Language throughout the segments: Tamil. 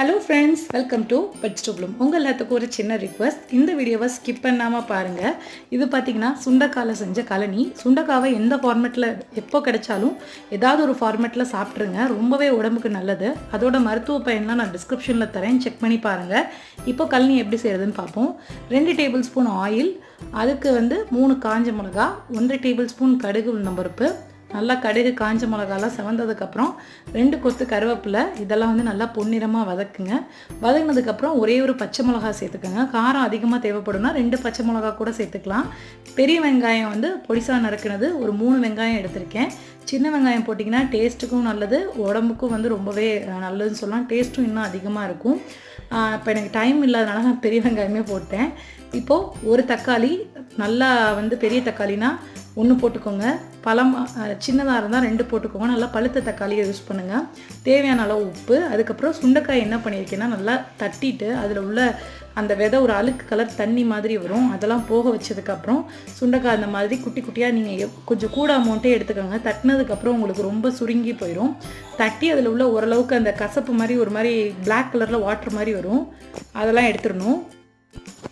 ஹலோ ஃப்ரெண்ட்ஸ் வெல்கம் டு வெஜிடபிளும் உங்கள் எல்லாத்துக்கும் ஒரு சின்ன ரிக்வஸ்ட் இந்த வீடியோவை ஸ்கிப் பண்ணாமல் பாருங்கள் இது பார்த்திங்கன்னா சுண்டக்காவில் செஞ்ச கழனி. சுண்டைக்காவை எந்த ஃபார்மேட்டில் எப்போ கிடைச்சாலும் ஏதாவது ஒரு ஃபார்மேட்டில் சாப்பிட்ருங்க ரொம்பவே உடம்புக்கு நல்லது. அதோட மருத்துவ பயன்லாம் நான் டிஸ்கிரிப்ஷனில் தரேன். செக் பண்ணி பாருங்கள் இப்போ கழனி எப்படி செய்கிறதுன்னு பார்ப்போம் ரெண்டு டேபிள் ஸ்பூன் ஆயில் அதுக்கு வந்து மூணு காஞ்ச மிளகா ஒன்றரை டேபிள் ஸ்பூன் கடுகு உளுந்தம்பருப்பு நல்லா கடுகு காஞ்ச மிளகாலாம் செவந்ததுக்கப்புறம் ரெண்டு கொத்து கருவேப்பிலை இதெல்லாம் வந்து நல்லா பொன்னிறமாக வதக்குங்க. வதங்கினதுக்கப்புறம் ஒரே ஒரு பச்சை மிளகா சேர்த்துக்கோங்க. காரம் அதிகமாக தேவைப்படும்னா ரெண்டு பச்சை மிளகா கூட சேர்த்துக்கலாம். பெரிய வெங்காயம் வந்து பொடிசாக நறுக்கினது ஒரு மூணு வெங்காயம் எடுத்திருக்கேன். சின்ன வெங்காயம் போட்டிங்கன்னா டேஸ்ட்டுக்கும் நல்லது உடம்புக்கும் வந்து ரொம்பவே நல்லதுன்னு சொல்லலாம். டேஸ்ட்டும் இன்னும் அதிகமாக இருக்கும். இப்போ எனக்கு டைம் இல்லாதனால நான் பெரிய வெங்காயமே போட்டேன். இப்போது ஒரு தக்காளி நல்லா வந்து பெரிய தக்காளினா ஒன்று போட்டுக்கோங்க. பழம் சின்னதாக இருந்தால் ரெண்டு போட்டுக்கோங்க. நல்லா பழுத்த தக்காளியை யூஸ் பண்ணுங்கள் தேவையான அளவு உப்பு அதுக்கப்புறம் சுண்டைக்காய் என்ன பண்ணியிருக்கேன்னா நல்லா தட்டிட்டு அதில் உள்ள அந்த விதை ஒரு அழுக்கு கலர் தண்ணி மாதிரி வரும். அதெல்லாம் போக வச்சதுக்கப்புறம் சுண்டைக்காய் அந்த மாதிரி குட்டி குட்டியாக நீங்கள் கொஞ்சம் கூட அமௌண்ட்டே எடுத்துக்கோங்க. தட்டினதுக்கப்புறம் உங்களுக்கு ரொம்ப சுருங்கி போயிடும் தட்டி அதில் உள்ள ஓரளவுக்கு அந்த கசப்பு மாதிரி ஒரு மாதிரி பிளாக் கலரில் வாட்டர் மாதிரி வரும். அதெல்லாம் எடுத்துடணும்.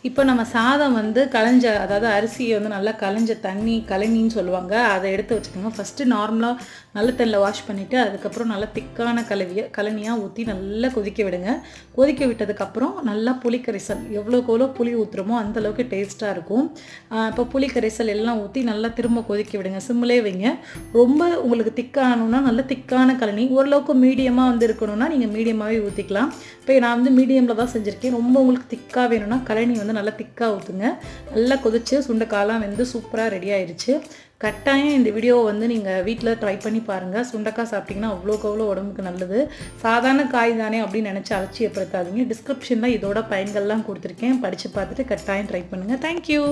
இப்போ நம்ம சாதம் வந்து களைஞ்ச அதாவது அரிசியை வந்து நல்லா களைஞ்ச தண்ணி கழனின்னு சொல்லுவாங்க. அதை எடுத்து வச்சுக்கோங்க. ஃபஸ்ட்டு நார்மலாக நல்ல தண்ணியில் வாஷ் பண்ணிவிட்டு அதுக்கப்புறம் நல்லா திக்கான கலவியை கழனியாக ஊற்றி நல்லா கொதிக்க விடுங்க. கொதிக்க விட்டதுக்கப்புறம் நல்லா புளி கரைசல் எவ்வளோக்கு எவ்வளோ புளி ஊற்றுறோமோ அந்தளவுக்கு டேஸ்ட்டாக இருக்கும். இப்போ புளி கரைசல் எல்லாம் ஊற்றி நல்லா திரும்ப கொதிக்க விடுங்க. சிம்மிலே வைங்க. ரொம்ப உங்களுக்கு திக்காகணுன்னா நல்ல திக்கான கழனி. ஓரளவுக்கு மீடியமாக வந்து இருக்கணும்னா நீங்கள் மீடியமாகவே ஊற்றிக்கலாம் இப்போ நான் வந்து மீடியமில் தான் செஞ்சுருக்கேன். ரொம்ப உங்களுக்கு திக்காக வேணும்னா கழனி வந்து நல்லா திக்காக ஊற்றுங்க நல்லா கொதிச்சு சுண்டைக்காலாம் வந்து சூப்பராக ரெடி ஆயிடுச்சு கட்டாயம் இந்த வீடியோவை வந்து நீங்கள் வீட்டில் ட்ரை பண்ணி பாருங்கள் சுண்டைக்காய் சாப்பிட்டிங்கன்னா அவ்வளோக்கு அவ்வளோ உடம்புக்கு நல்லது. சாதாரண காய் தானே அப்படின்னு நினச்சி அலட்சியப்படுத்தாதீங்க. டிஸ்கிரிப்ஷனில் இதோட பயன்கள்லாம் கொடுத்துருக்கேன். படித்து பார்த்துட்டு கட்டாயம் ட்ரை பண்ணுங்கள் தேங்க்யூ